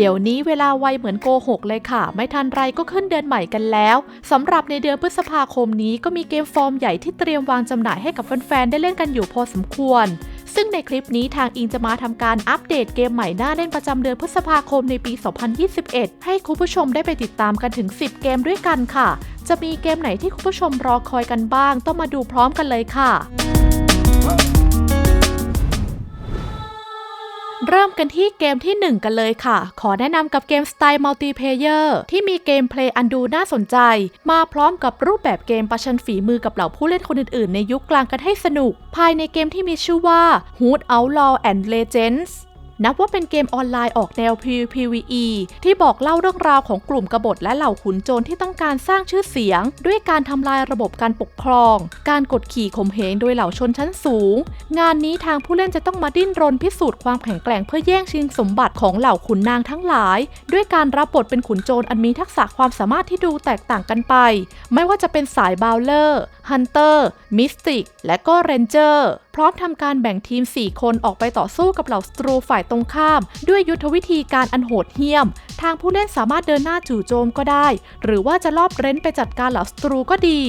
เดี๋ยวนี้เวลาไวเหมือนโกหกเลยค่ะ ไม่ทันไรก็ขึ้นเดือนใหม่กันแล้วสำหรับในเดือนพฤษภาคมนี้ก็มีเกมฟอร์มใหญ่ที่เตรียมวางจำหน่ายให้กับแฟนๆได้เล่นกันอยู่พอสมควร ซึ่งในคลิปนี้ทางอิงจะมาทำการอัปเดตเกมใหม่หน้าเล่นประจำเดือนพฤษภาคมในปี 2021 ให้คุณผู้ชมได้ไปติดตามกันถึง 10 เกมด้วยกันค่ะ จะมีเกมไหนที่คุณผู้ชมรอคอยกันบ้าง ต้องมาดูพร้อมกันเลยค่ะ เริ่มกันที่เกมที่ 1 กันเลยค่ะ ขอแนะนำกับเกมสไตล์มัลติเพเยอร์ที่มีเกมเพลย์อันดูน่าสนใจ มาพร้อมกับรูปแบบเกมประชันฝีมือกับเหล่าผู้เล่นคนอื่นๆ ในยุคกลางกันให้สนุก ภายในเกมที่มีชื่อว่า Hood Outlaw and Legends นับว่าเป็นเกมออนไลน์ออกแนว PVE ที่บอกเล่าเรื่องราวของกลุ่มกบฏและเหล่าขุนโจรที่ต้องการสร้างชื่อเสียง ด้วยการทำลายระบบการปกครอง การกดขี่ข่มเหงโดยเหล่าชนชั้นสูง งานนี้ทางผู้เล่นจะต้องมาดิ้นรนพิสูจน์ความแข็งแกร่งเพื่อแย่งชิงสมบัติของเหล่าขุนนางทั้งหลาย ด้วยการรับบทเป็นขุนโจรอันมีทักษะความสามารถที่ดูแตกต่างกันไป ไม่ว่าจะเป็นสายบาวเลอร์ฮันเตอร์มิสติกและก็เรนเจอร์ ร้อมทำการแบ่งทีม 4 คนออกไปต่อสู้กับเหล่าสตรูฝ่ายตรงข้าม ด้วยยุทธวิธีการอันโหดเหี้ยม ทางผู้เล่นสามารถเดินหน้าจู่โจมก็ได้ หรือว่าจะลอบเร้นไปจัดการเหล่าสตรูก็ดี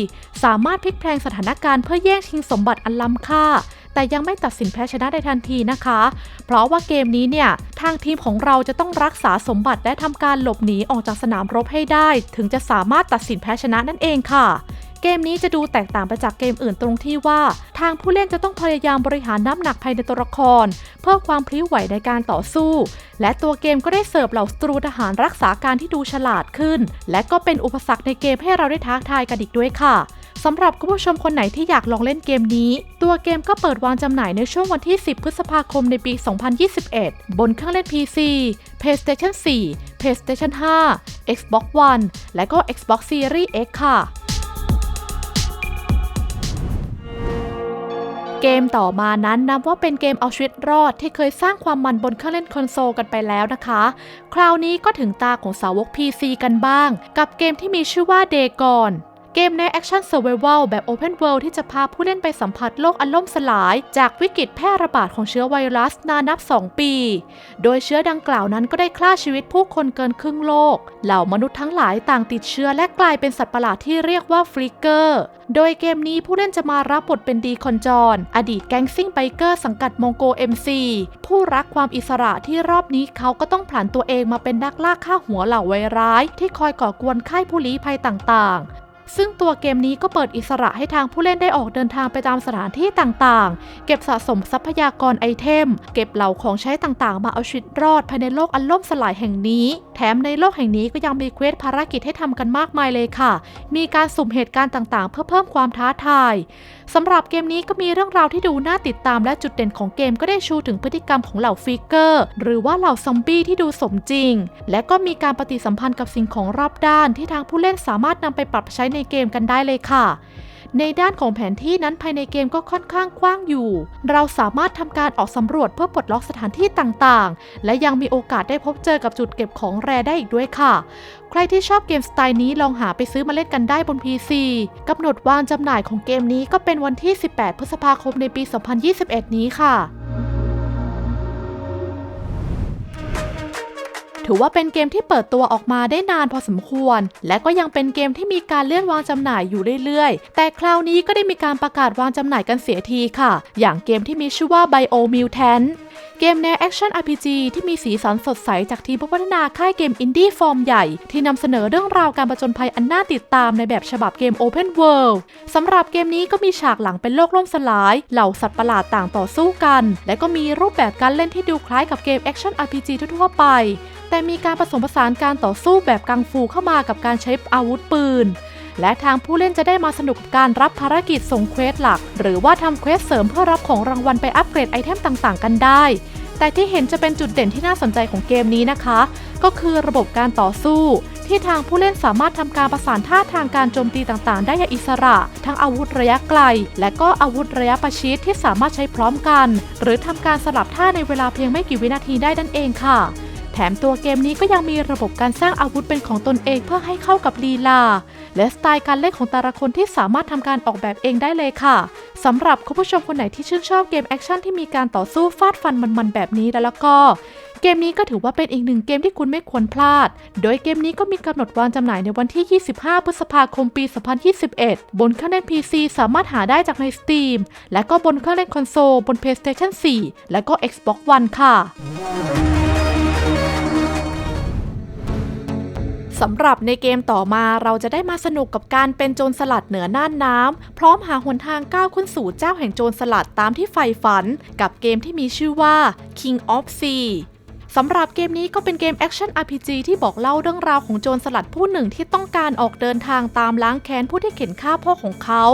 สามารถพลิกแพลงสถานการณ์เพื่อแย่งชิงสมบัติอันล้ำค่าแต่ยังไม่ตัดสินแพ้ชนะได้ทันทีนะคะ เพราะว่าเกมนี้เนี่ย ทางทีมของเราจะต้องรักษาสมบัติและทำการหลบหนีออกจากสนามรบให้ได้ ถึงจะสามารถตัดสินแพ้ชนะนั่นเองค่ะ เกมนี้จะดูแตกต่างไปจากเกมอื่นตรงที่ว่า ทางผู้เล่นจะต้องพยายามบริหารน้ำหนักภายในตัวละคร เพื่อความพลิ้วไหวในการต่อสู้ และตัวเกมก็ได้เสิร์ฟเหล่าสตรูทหารรักษาการที่ดูฉลาดขึ้น และก็เป็นอุปสรรคในเกมให้เราได้ท้าทายกันอีกด้วยค่ะสำหรับคุณผู้ชมคนไหนที่อยากลองเล่นเกมนี้ ตัวเกมก็เปิดวางจำหน่ายในช่วงวันที่ 10 พฤษภาคมในปี 2021 บนเครื่องเล่น PC PlayStation 4 PlayStation 5 Xbox One และก็ Xbox Series X ค่ะ เกมต่อมานั้นนับว่าเป็นเกมเอาชีวิตรอดที่เคยสร้างความมันบนเครื่องเล่นคอนโซลกันไปแล้วนะคะ คราวนี้ก็ถึงตาของสาวก PC กันบ้าง กับเกมที่มีชื่อว่าเดกอน เกมในแอคชั่นเซอร์ไวเวลแบบ Open World ที่จะพาผู้เล่นไปสัมผัสโลกอันล่มสลาย จากวิกฤตแพร่ระบาดของเชื้อไวรัสนานนับ 2 ปี โดยเชื้อดังกล่าวนั้นก็ได้ฆ่าชีวิตผู้คนเกินครึ่งโลก เหล่ามนุษย์ทั้งหลายต่างติดเชื้อและกลายเป็นสัตว์ประหลาดที่เรียกว่าฟลิกเกอร์ โดยเกมนี้ผู้เล่นจะมารับบทเป็นดีคอนจอนอดีตแก๊งซิ่งไบเกอร์สังกัดมองโก MC ผู้รักความอิสระที่รอบนี้เขาก็ต้องผ่านตัวเองมาเป็นนักล่าฆ่าหัวเหล่าไวร้าย ที่คอยก่อกวนค่ายผู้ลี้ภัยต่างๆ ซึ่งตัวเกมนี้ก็เปิดอิสระให้ทางผู้เล่นได้ออกเดินทางไปตามสถานที่ต่างๆ เก็บสะสมทรัพยากรไอเทม เก็บเหล่าของใช้ต่างๆ มาเอาชีวิตรอดภายในโลกอันล่มสลายแห่งนี้ แถมในโลกแห่งนี้ก็ยังมีเควสภารกิจให้ทำกันมากมายเลยค่ะ มีการสุ่มเหตุการณ์ต่างๆ เพื่อเพิ่มความท้าทายสำหรับเกมนี้ก็มีเรื่องราวที่ดูน่าติดตามและจุดเด่นของเกมก็ได้ชูถึงพฤติกรรมของเหล่าฟิกเกอร์ หรือว่าเหล่าซอมบี้ที่ดูสมจริง และก็มีการปฏิสัมพันธ์กับสิ่งของรอบด้านที่ทางผู้เล่นสามารถนำไปปรับใช้ในในเกมกันได้เลยค่ะ ในด้านของแผนที่นั้นภายในเกมก็ค่อนข้างกว้างอยู่ เราสามารถทำการออกสำรวจเพื่อปลดล็อกสถานที่ต่างๆ และยังมีโอกาสได้พบเจอกับจุดเก็บของแร่ได้อีกด้วยค่ะ ใครที่ชอบเกมสไตล์นี้ลองหาไปซื้อมาเล่นกันได้บน PC กำหนดวางจำหน่ายของเกมนี้ก็เป็นวันที่ 18 พฤษภาคมในปี 2021 นี้ค่ะ ถือว่าเป็นเกมที่เปิดตัวออกมาได้นานพอสมควร และก็ยังเป็นเกมที่มีการเลื่อนวางจำหน่ายอยู่เรื่อยๆ แต่คราวนี้ก็ได้มีการประกาศวางจำหน่ายกันเสียทีค่ะ อย่างเกมที่มีชื่อว่า Bio Mutant เกมแนวแอคชั่น RPG ที่มีสีสันสดใสจากทีมผู้พัฒนาค่ายเกมอินดี้ฟอร์มใหญ่ ที่นำเสนอเรื่องราวการประจนภัยอันน่าติดตามในแบบฉบับเกม Open World สำหรับเกมนี้ก็มีฉากหลังเป็นโลกล่มสลาย เหล่าสัตว์ประหลาดต่างต่อสู้กัน และก็มีรูปแบบการเล่นที่ดูคล้ายกับเกมแอคชั่น RPG ทั่วไป แต่มีการผสมผสานการต่อสู้แบบกังฟูเข้ามากับการใช้อาวุธปืน และทางผู้เล่นจะได้มาสนุกกับการรับภารกิจส่งเควสหลัก หรือว่าทำเควสเสริมเพื่อรับของรางวัลไปอัปเกรดไอเทมต่างๆ กันได้ แต่ที่เห็นจะเป็นจุดเด่นที่น่าสนใจของเกมนี้นะคะ ก็คือระบบการต่อสู้ ที่ทางผู้เล่นสามารถทำการประสานท่าทางการโจมตีต่างๆ ได้อย่างอิสระ ทั้งอาวุธระยะไกล และก็อาวุธระยะประชิดที่สามารถใช้พร้อมกัน หรือทำการสลับท่าในเวลาเพียงไม่กี่วินาทีได้นั่นเองค่ะ แถมตัวเกมนี้ก็ยังมีระบบการสร้างอาวุธเป็นของตนเองเพื่อให้เข้ากับลีลา และสไตล์การเล่นของแต่ละคนที่สามารถทำการออกแบบเองได้เลยค่ะสำหรับคุณผู้ชมคนไหนที่ชื่นชอบเกมแอคชั่นที่มีการต่อสู้ฟาดฟันมันๆแบบนี้แล้วแล้วก็เกมนี้ก็ถือว่าเป็นอีกหนึ่งเกมที่คุณไม่ควรพลาด โดยเกมนี้ก็มีกำหนดวางจำหน่ายในวันที่ 25 พฤษภาคม ปี 2021 บนเครื่องเล่น PC สามารถหาได้จากใน Steam และก็บนเครื่องเล่นคอนโซล บน PlayStation 4 และก็ Xbox One ค่ะ สำหรับในเกมต่อมาเราจะได้มาสนุกกับการเป็นโจรสลัดเหนือน่านน้ำพร้อมหาหนทางก้าวขึ้นสู่เจ้าแห่งโจรสลัดตามที่ใฝ่ฝัน กับเกมที่มีชื่อว่า King of Sea สำหรับเกมนี้ก็เป็นเกมแอคชั่น RPG ที่บอกเล่าเรื่องราวของโจรสลัดผู้หนึ่งที่ต้องการออกเดินทางตามล้างแค้นผู้ที่เข็นฆ่าพ่อของเขา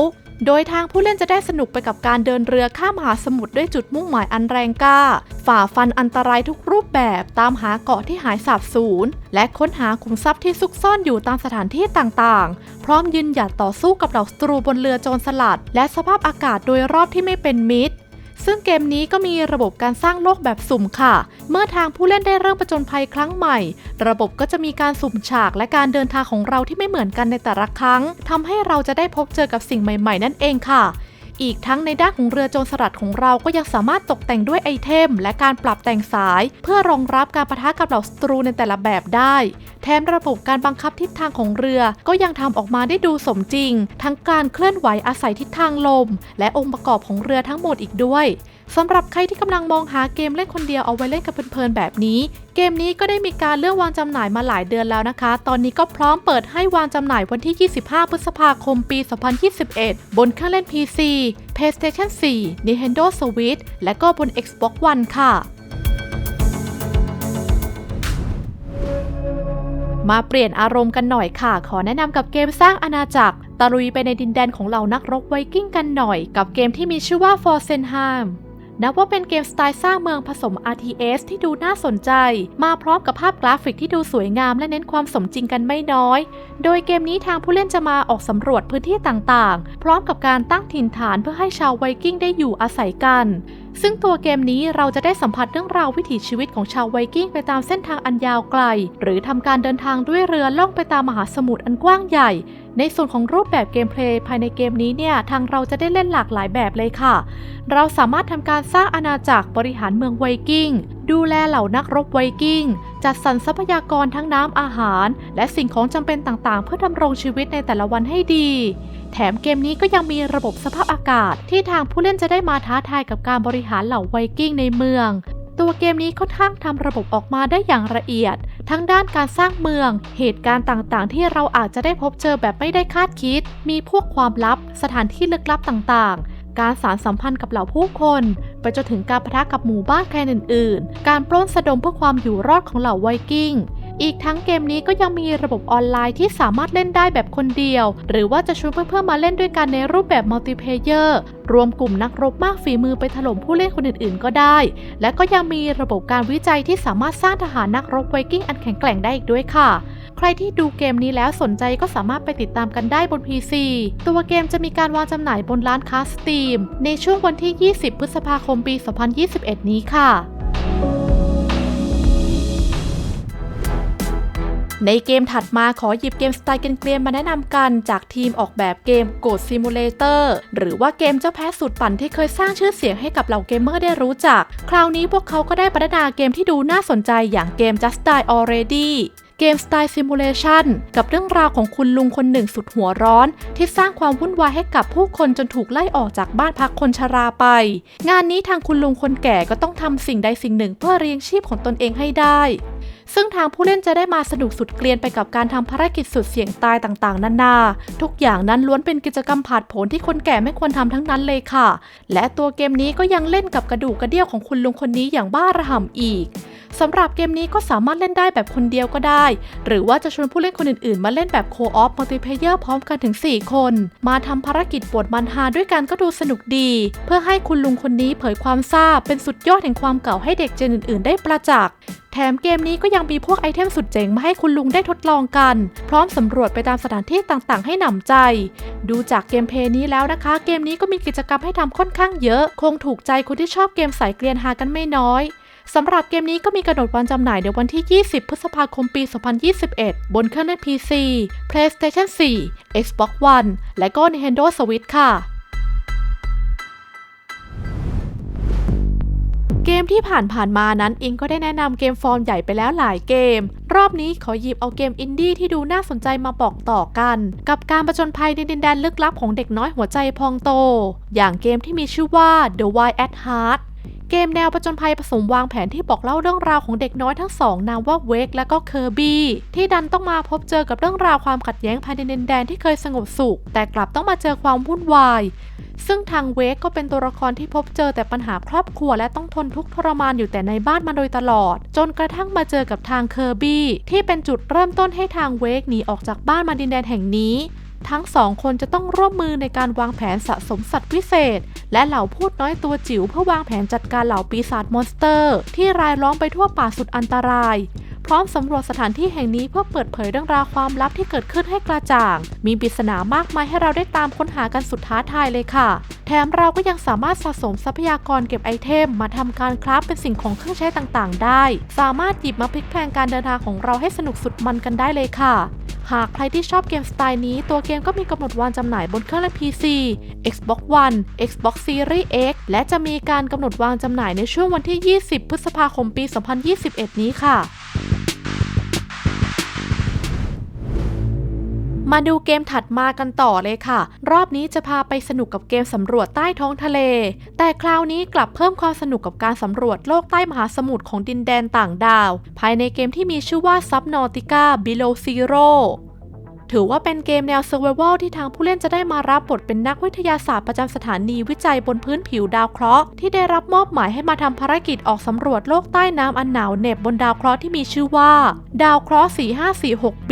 โดยทางผู้เล่นจะได้สนุกไปกับการเดินเรือข้ามมหาสมุทรด้วยจุดมุ่งหมายอันแรงกล้า ฝ่าฟันอันตรายทุกรูปแบบตามหาเกาะที่หายสาบสูญและค้นหาขุมทรัพย์ที่ซุกซ่อนอยู่ตามสถานที่ต่างๆ พร้อมยืนหยัดต่อสู้กับเหล่าศัตรูบนเรือโจรสลัด และสภาพอากาศโดยรอบที่ไม่เป็นมิตร ซึ่งเกมนี้ก็มีระบบการสร้างโลกแบบสุ่มค่ะ เมื่อทางผู้เล่นได้เริ่มประจนภัยครั้งใหม่ ระบบก็จะมีการสุ่มฉากและการเดินทางของเราที่ไม่เหมือนกันในแต่ละครั้งทำให้เราจะได้พบเจอกับสิ่งใหม่ ๆ นั่นเองค่ะ อีกทั้งในด้านของเรือโจรสลัดของเราก็ยังสามารถตกแต่งด้วยไอเทม และการปรับแต่งสาย เพื่อรองรับการปะทะกับเหล่าศัตรูในแต่ละแบบได้ แถมระบบการบังคับทิศทางของเรือก็ยังทำออกมาได้ดูสมจริง ทั้งการเคลื่อนไหวอาศัยทิศทางลม และองค์ประกอบของเรือทั้งหมดอีกด้วย สำหรับใครที่กำลังมองหาเกมเล่นคนเดียวเอาไว้เล่นกับเพลินๆแบบนี้ เกมนี้ก็ได้มีการเลื่อนวางจำหน่ายมาหลายเดือนแล้วนะคะ ตอนนี้ก็พร้อมเปิดให้วางจำหน่ายวันที่ 25 พฤษภาคม ปี 2021 บนเครื่องเล่น PC PlayStation 4 Nintendo Switch และก็บน Xbox One ค่ะมาเปลี่ยนอารมณ์กันหน่อยค่ะ ขอแนะนำกับเกมสร้างอาณาจักรตะลุยไปในดินแดนของเหล่านักรบไวกิ้งกันหน่อย กับเกมที่มีชื่อว่า f o r s e n h a m นับว่าเป็นเกมสไตล์สร้างเมืองผสม RTS ที่ดูน่าสนใจ มาพร้อมกับภาพกราฟิกที่ดูสวยงามและเน้นความสมจริงกันไม่น้อย โดยเกมนี้ทางผู้เล่นจะมาออกสำรวจพื้นที่ต่างๆ พร้อมกับการตั้งถิ่นฐานเพื่อให้ชาวไวกิ้งได้อยู่อาศัยกัน ซึ่งตัวเกมนี้เราจะได้สัมผัสเรื่องราววิถีชีวิตของชาวไวกิ้งไปตามเส้นทางอันยาวไกล หรือทำการเดินทางด้วยเรือล่องไปตามมหาสมุทรอันกว้างใหญ่ ในส่วนของรูปแบบเกมเพลย์ภายในเกมนี้เนี่ยทางเราจะได้เล่นหลากหลายแบบเลยค่ะ เราสามารถทำการสร้างอาณาจักรบริหารเมืองไวกิ้ง ดูแลเหล่านักรบไวกิ้ง จัดสรรทรัพยากรทั้งน้ำอาหาร และสิ่งของจำเป็นต่างๆ เพื่อดำรงชีวิตในแต่ละวันให้ดี แถมเกมนี้ก็ยังมีระบบสภาพอากาศ ที่ทางผู้เล่นจะได้มาท้าทายกับการบริหารเหล่าไวกิ้งในเมือง ตัวเกมนี้ค่อนข้างทำระบบออกมาได้อย่างละเอียด ทั้งด้านการสร้างเมือง เหตุการณ์ต่างๆ ที่เราอาจจะได้พบเจอแบบไม่ได้คาดคิด มีพวกความลับ สถานที่ลึกลับต่างๆ การสารสัมพันธ์กับเหล่าผู้คนไปจนถึงการปะทะกับหมู่บ้านแคลนอื่น ๆ การปล้นสะดมเพื่อความอยู่รอดของเหล่าไวกิ้ง อีกทั้งเกมนี้ก็ยังมีระบบออนไลน์ที่สามารถเล่นได้แบบคนเดียว หรือว่าจะชวนเพื่อนๆมาเล่นด้วยกันในรูปแบบมัลติเพเยอร์รวมกลุ่มนักรบมากฝีมือไปถล่มผู้เล่นคนอื่นๆ ก็ได้ และก็ยังมีระบบการวิจัยที่สามารถสร้างทหารนักรบไวกิ้งอันแข็งแกร่งได้อีกด้วยค่ะ ใครที่ดูเกมนี้แล้วสนใจก็สามารถไปติดตามกันได้บน PC ตัวเกมจะมีการวางจำหน่ายบนร้านค้าสตรีมในช่วงวันที่ 20 พฤษภาคมปี 2021 นี้ค่ะในเกมถัดมาขอหยิบเกมสไตล์เกรียนๆมาแนะนำกันจากทีมออกแบบเกม Goat Simulator หรือว่าเกมเจ้าแพ้สุดปั่นที่เคยสร้างชื่อเสียงให้กับเหล่าเกมเมอร์ได้รู้จัก คราวนี้พวกเขาก็ได้พัฒนาเกมที่ดูน่าสนใจอย่างเกม Just Die Already เกมสไตล์ซิมูเลชันกับเรื่องราวของคุณลุงคนหนึ่งสุดหัวร้อน ที่สร้างความวุ่นวายให้กับผู้คนจนถูกไล่ออกจากบ้านพักคนชราไป งานนี้ทางคุณลุงคนแก่ก็ต้องทำสิ่งใดสิ่งหนึ่งเพื่อเลี้ยงชีพของตนเองให้ได้ ซึ่งทางผู้เล่นจะได้มาสนุกสุดเกลียนไปกับการทำภารกิจสุดเสี่ยงตายต่างๆนานา ทุกอย่างนั้นล้วนเป็นกิจกรรมผาดโผนที่คนแก่ไม่ควรทำทั้งนั้นเลยค่ะ และตัวเกมนี้ก็ยังเล่นกับกระดูกกระเดี่ยวของคุณลุงคนนี้อย่างบ้าระห่ำอีก สำหรับเกมนี้ก็สามารถเล่นได้แบบคนเดียวก็ได้ หรือว่าจะชวนผู้เล่นคนอื่นๆ มาเล่นแบบโคออฟมัลติเพเยอร์พร้อมกันถึง 4 คน มาทำภารกิจปวดมันฮาด้วยกันก็ดูสนุกดี เพื่อให้คุณลุงคนนี้เผยความทราบเป็นสุดยอดแห่งความเก่าให้เด็กเจนอื่นๆ ได้ประจักษ์แถมเกมนี้ก็ยังมีพวกไอเทมสุดเจ๋งมาให้คุณลุงได้ทดลองกัน พร้อมสำรวจไปตามสถานที่ต่างๆ ให้หนำใจ ดูจากเกมเพย์นี้แล้วนะคะ เกมนี้ก็มีกิจกรรมให้ทำค่อนข้างเยอะ คงถูกใจคนที่ชอบเกมสายเกลียนฮากันไม่น้อย สำหรับเกมนี้ก็มีกำหนดวันจำหน่ายในวันที่ 20 พฤษภาคมปี 2021 บนเครื่องเล่น PC PlayStation 4 Xbox One และก็ Nintendo Switch ค่ะเกมที่ผ่านผ่านมานั้นอิงก็ได้แนะนำเกมฟอร์มใหญ่ไปแล้วหลายเกม รอบนี้ขอหยิบเอาเกมอินดี้ที่ดูน่าสนใจมาบอกต่อกัน กับการประจนภัยในดินแดนลึกลับของเด็กน้อยหัวใจพองโต อย่างเกมที่มีชื่อว่า The Wild at Heart กมแนวประจนภัยผสมวางแผนที่บอกเล่าเรื่องราวของเด็กน้อยทั้งสองนามว่าเวกและก็เคอร์บี้ที่ดันต้องมาพบเจอกับเรื่องราวความขัดแย้งภายในดินแดนที่เคยสงบสุข แต่กลับต้องมาเจอความวุ่นวาย ซึ่งทางเวกก็เป็นตัวละครที่พบเจอแต่ปัญหาครอบครัวและต้องทนทุกข์ทรมานอยู่แต่ในบ้านมาโดยตลอด จนกระทั่งมาเจอกับทางเคอร์บี้ที่เป็นจุดเริ่มต้นให้ทางเวกหนีออกจากบ้านมาดินแดนแห่งนี้ ทั้งสองคนจะต้องร่วมมือในการวางแผนสะสมสัตว์วิเศษ และเหล่าพูดน้อยตัวจิ๋วเพื่อวางแผนจัดการเหล่าปีศาจมอนสเตอร์ ที่รายล้อมไปทั่วป่าสุดอันตราย พร้อมสำรวจสถานที่แห่งนี้เพื่อเปิดเผยเรื่องราวความลับที่เกิดขึ้นให้กระจ่าง มีปริศนามากมายให้เราได้ตามค้นหากันสุดท้าทายเลยค่ะ แถมเราก็ยังสามารถสะสมทรัพยากรเก็บไอเทม มาทำการคราฟเป็นสิ่งของเครื่องใช้ต่างๆ ได้ สามารถหยิบมาพลิกแพลงการเดินทางของเราให้สนุกสุดมันกันได้เลยค่ะหากใครที่ชอบเกมสไตล์นี้ ตัวเกมก็มีกำหนดวางจำหน่ายบนเครื่องเล่น PC Xbox One Xbox Series X และจะมีการกำหนดวางจำหน่ายในช่วงวันที่ 20 พฤษภาคมปี 2021 นี้ค่ะ มาดูเกมถัดมากันต่อเลยค่ะ รอบนี้จะพาไปสนุกกับเกมสำรวจใต้ท้องทะเล แต่คราวนี้กลับเพิ่มความสนุกกับการสำรวจโลกใต้มหาสมุทรของดินแดนต่างดาว ภายในเกมที่มีชื่อว่า Subnautica Below Zero ถือว่าเป็นเกมแนว Survival ที่ทางผู้เล่นจะได้มารับบทเป็นนักวิทยาศาสตร์ประจำสถานีวิจัยบนพื้นผิวดาวเคราะห์ที่ได้รับมอบหมายให้มาทำภารกิจออกสำรวจโลกใต้น้ำอันหนาวเหน็บบนดาวเคราะห์ที่มีชื่อว่า ดาวเคราะห์ 4546b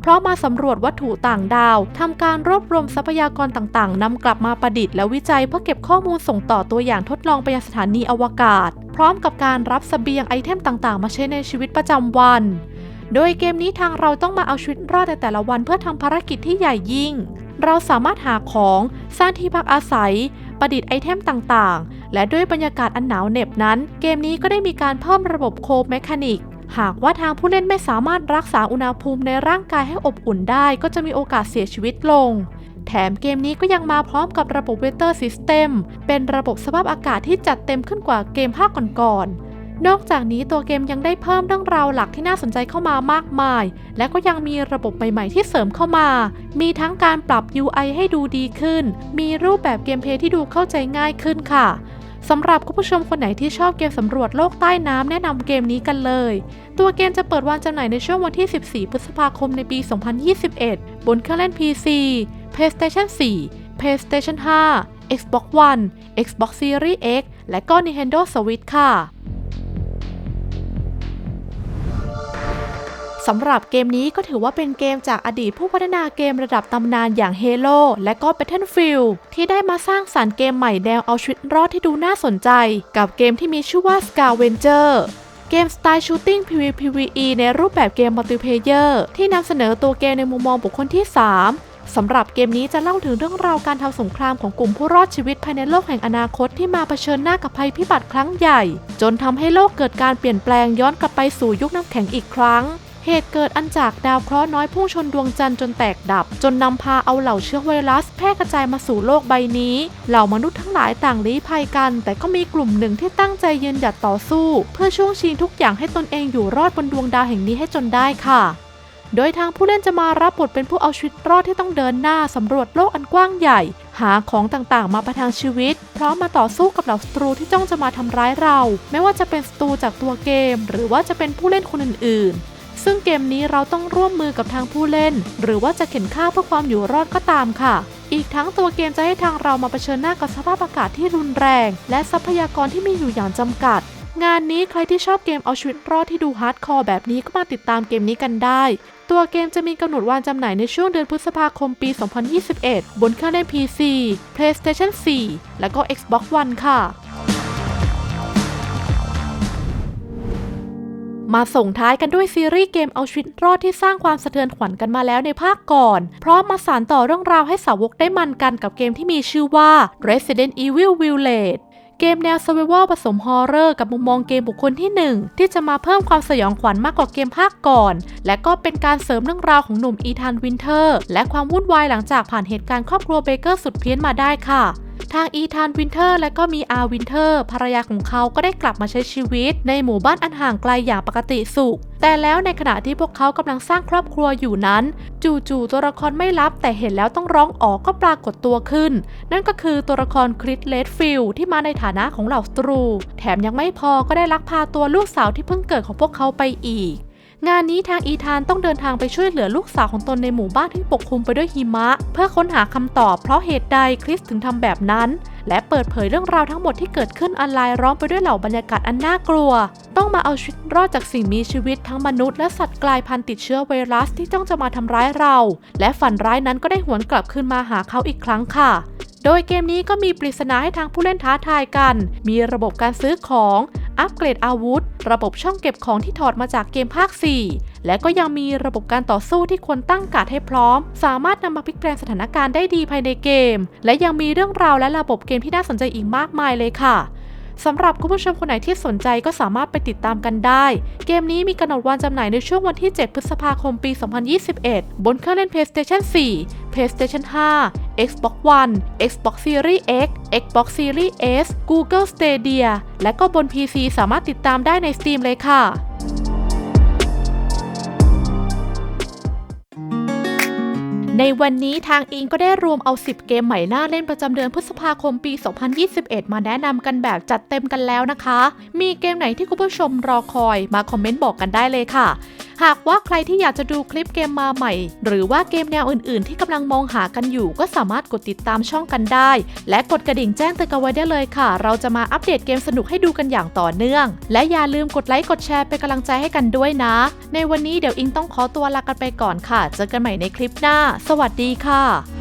เพราะมาสำรวจวัตถุต่างดาวทำการรวบรวมทรัพยากรต่างๆนำกลับมาประดิษฐ์และวิจัยเพื่อเก็บข้อมูลส่งต่อตัวอย่างทดลองไปยังสถานีอวกาศ พร้อมกับการรับสเสบียงไอเทมต่างๆ มาใช้ในชีวิตประจำวัน โดยเกมนี้ทางเราต้องมาเอาชีวิตรอดในแต่ละวันเพื่อทำภารกิจที่ใหญ่ยิ่ง เราสามารถหาของสร้างที่พักอาศัย ประดิษฐ์ไอเทมต่างๆ และด้วยบรรยากาศอันหนาวเหน็บนั้น เกมนี้ก็ได้มีการเพิ่มระบบโคฟแมคานิก หากว่าทางผู้เล่นไม่สามารถรักษาอุณหภูมิในร่างกายให้อบอุ่นได้ ก็จะมีโอกาสเสียชีวิตลง แถมเกมนี้ก็ยังมาพร้อมกับระบบเวเตอร์ซิสเต็มเป็นระบบสภาพอากาศที่จัดเต็มขึ้นกว่าเกมภาคก่อนๆนอกจากนี้ตัวเกมยังได้เพิ่มเรื่องราวหลักที่น่าสนใจเข้ามามากมาย และก็ยังมีระบบใหม่ๆที่เสริมเข้ามา มีทั้งการปรับ UI ให้ดูดีขึ้น มีรูปแบบเกมเพลย์ที่ดูเข้าใจง่ายขึ้นค่ะ สำหรับคุณผู้ชมคนไหนที่ชอบเกมสำรวจโลกใต้น้ำแนะนำเกมนี้กันเลย ตัวเกมจะเปิดวางจำหน่ายในช่วงวันที่ 14 พฤษภาคมในปี 2021 บนเครื่องเล่น PC PlayStation 4 PlayStation 5 Xbox One Xbox Series X และก็ Nintendo Switch ค่ะ สำหรับเกมนี้ก็ถือว่าเป็นเกมจากอดีตผู้พัฒนาเกมระดับตำนานอย่าง Halo และก็ Battlefield ที่ได้มาสร้างสารรค์เกมใหม่แนวเอาชีวิตรอดที่ดูน่าสนใจ กับเกมที่มีชื่อว่า Scavenger เกมสไตล์ชูตติ้ง PvPvE ในรูปแบบเกมมัลติเพเยอร์ที่นำเสนอตัวเกมในมุมมองบุคคลที่ 3 สำหรับเกมนี้จะเล่าถึงเรื่องราวการทำสงครามของกลุ่มผู้รอดชีวิตภายในโลกแห่งอนาคตที่มาเผชิญหน้ากับภัยพิบัติครั้งใหญ่ จนทำให้โลกเกิดการเปลี่ยนแปลงย้อนกลับไปสู่ยุคน้ำแข็งอีกครั้ง เหตุเกิดอันจากดาวเคราะห์น้อยพุ่งชนดวงจันทร์จนแตกดับ จนนำพาเอาเหล่าเชื้อไวรัสแพร่กระจายมาสู่โลกใบนี้ เหล่ามนุษย์ทั้งหลายต่างลี้ภัยกัน แต่ก็มีกลุ่มหนึ่งที่ตั้งใจยืนหยัดต่อสู้ เพื่อช่วงชิงทุกอย่างให้ตนเองอยู่รอดบนดวงดาวแห่งนี้ให้จนได้ค่ะ โดยทางผู้เล่นจะมารับบทเป็นผู้เอาชีวิตรอดที่ต้องเดินหน้าสำรวจโลกอันกว้างใหญ่ หาของต่างๆ มาประทังชีวิต พร้อมมาต่อสู้กับเหล่าศัตรูที่จ้องจะมาทำร้ายเรา ไม่ว่าจะเป็นศัตรูจากตัวเกม หรือว่าจะเป็นผู้เล่นคนอื่นๆ ซึ่งเกมนี้เราต้องร่วมมือกับทางผู้เล่น หรือว่าจะเข็นฆ่าเพื่อความอยู่รอดก็ตามค่ะ อีกทั้งตัวเกมจะให้ทางเรามาเผชิญหน้ากับสภาพอากาศที่รุนแรง และทรัพยากรที่มีอยู่อย่างจำกัดงานนี้ใครที่ชอบเกมเอาชีวิตรอดที่ดูฮาร์ดคอร์แบบนี้ก็มาติดตามเกมนี้กันได้ ตัวเกมจะมีกำหนดวางจำหน่ายในช่วงเดือนพฤษภาคมปี 2021 บนเครื่องเล่น PC PlayStation 4 และก็ Xbox One ค่ะ มาส่งท้ายกันด้วยซีรีส์เกมเอาชีวิตรอดที่สร้างความสะเทือนขวัญกันมาแล้วในภาคก่อน พร้อมมาสานต่อเรื่องราวให้สาวกได้มันกันกับเกมที่มีชื่อว่า Resident Evil Village เกมแนว Survival ผสมฮอร์เรอร์กับมุมมองเกมบุคคลที่ 1 ที่จะมาเพิ่มความสยองขวัญมากกว่าเกมภาคก่อน และก็เป็นการเสริมเรื่องราวของหนุ่มอีธานวินเทอร์ และความวุ่นวายหลังจากผ่านเหตุการณ์ครอบครัวเบเกอร์สุดเพี้ยนมาได้ค่ะ ทางอีธานวินเทอร์และก็มีอาวินเทอร์ภรรยาของเขาก็ได้กลับมาใช้ชีวิต ในหมู่บ้านอันห่างไกลอย่างปกติสุข แต่แล้วในขณะที่พวกเขากำลังสร้างครอบครัวอยู่นั้น จู่ๆตัวละครไม่ลับแต่เห็นแล้วต้องร้องออกก็ปรากฏตัวขึ้น นั่นก็คือตัวละครคริสเลดฟิลที่มาในฐานะของเหล่าสตรู แถมยังไม่พอก็ได้ลักพาตัวลูกสาวที่เพิ่งเกิดของพวกเขาไปอีก งานนี้ทางอีธานต้องเดินทางไปช่วยเหลือลูกสาวของตนในหมู่บ้านที่ปกคลุมไปด้วยหิมะ เพื่อค้นหาคำตอบเพราะเหตุใดคริสถึงทำแบบนั้น และเปิดเผยเรื่องราวทั้งหมดที่เกิดขึ้นอันไลายล้อมไปด้วยเหล่าบรรยากาศอันน่ากลัว ต้องมาเอาชีวิตรอดจากสิ่งมีชีวิตทั้งมนุษย์และสัตว์กลายพันธุ์ติดเชื้อไวรัสที่จ้องจะมาทำร้ายเรา และฝันร้ายนั้นก็ได้หวนกลับคืนมาหาเขาอีกครั้งค่ะ โดยเกมนี้ก็มีปริศนาให้ทางผู้เล่นท้าทายกัน มีระบบการซื้อของ อัปเกรดอาวุธ ระบบช่องเก็บของที่ถอดมาจากเกมภาค 4 และก็ยังมีระบบการต่อสู้ที่ควรตั้งการดให้พร้อม สามารถนำมาพลิกแปลงสถานการณ์ได้ดีภายในเกม และยังมีเรื่องราวและระบบเกมที่น่าสนใจอีกมากมายเลยค่ะสำหรับคุณผู้ชมคนไหนที่สนใจก็สามารถไปติดตามกันได้ เกมนี้มีกำหนดวันจำหน่ายในช่วงวันที่ 7 พฤษภาคมปี 2021 บนเครื่องเล่น PlayStation 4 PlayStation 5 Xbox One Xbox Series X Xbox Series S Google Stadia และก็บน PC สามารถติดตามได้ใน Steam เลยค่ะ ในวันนี้ทางอิงก็ได้รวมเอา 10 เกมใหม่น่าเล่นประจำเดือนพฤษภาคมปี 2021 มาแนะนำกันแบบจัดเต็มกันแล้วนะคะ มีเกมไหนที่คุณผู้ชมรอคอยมาคอมเมนต์บอกกันได้เลยค่ะ หากว่าใครที่อยากจะดูคลิปเกมมาใหม่ หรือว่าเกมแนวอื่น ๆ ที่กำลังมองหากันอยู่ ก็สามารถกดติดตามช่องกันได้ และกดกระดิ่งแจ้งเตือนกันไว้ได้เลยค่ะ เราจะมาอัปเดตเกมสนุกให้ดูกันอย่างต่อเนื่อง และอย่าลืมกดไลค์กดแชร์เป็นกำลังใจให้กันด้วยนะ ในวันนี้เดี๋ยวอิงต้องขอตัวลากันไปก่อนค่ะ เจอกันใหม่ในคลิปหน้า สวัสดีค่ะ